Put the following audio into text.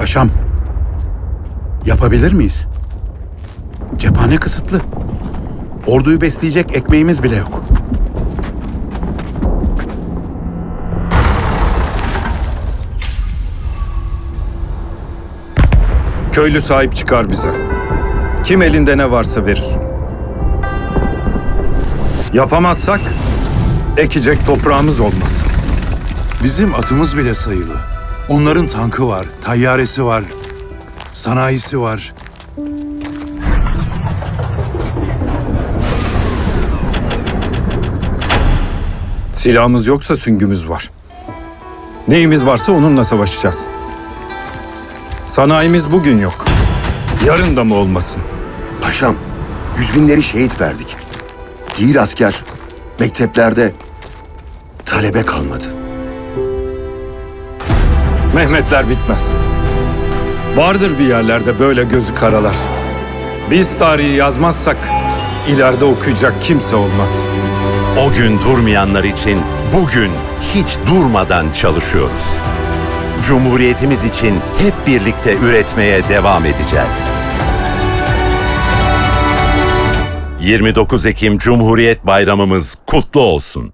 Paşam, yapabilir miyiz? Cephane kısıtlı. Orduyu besleyecek ekmeğimiz bile yok. Köylü sahip çıkar bize. Kim elinde ne varsa verir. Yapamazsak ekecek toprağımız olmaz. Bizim atımız bile sayılı. Onların tankı var, tayyaresi var, sanayisi var. Silahımız yoksa süngümüz var. Neyimiz varsa onunla savaşacağız. Sanayimiz bugün yok. Yarın da mı olmasın? Paşam, yüz binleri şehit verdik. Değil asker, mekteplerde talebe kalmadı. Mehmetler bitmez. Vardır bir yerlerde böyle gözü karalar. Biz tarihi yazmazsak ileride okuyacak kimse olmaz. O gün durmayanlar için bugün hiç durmadan çalışıyoruz. Cumhuriyetimiz için hep birlikte üretmeye devam edeceğiz. 29 Ekim Cumhuriyet Bayramımız kutlu olsun.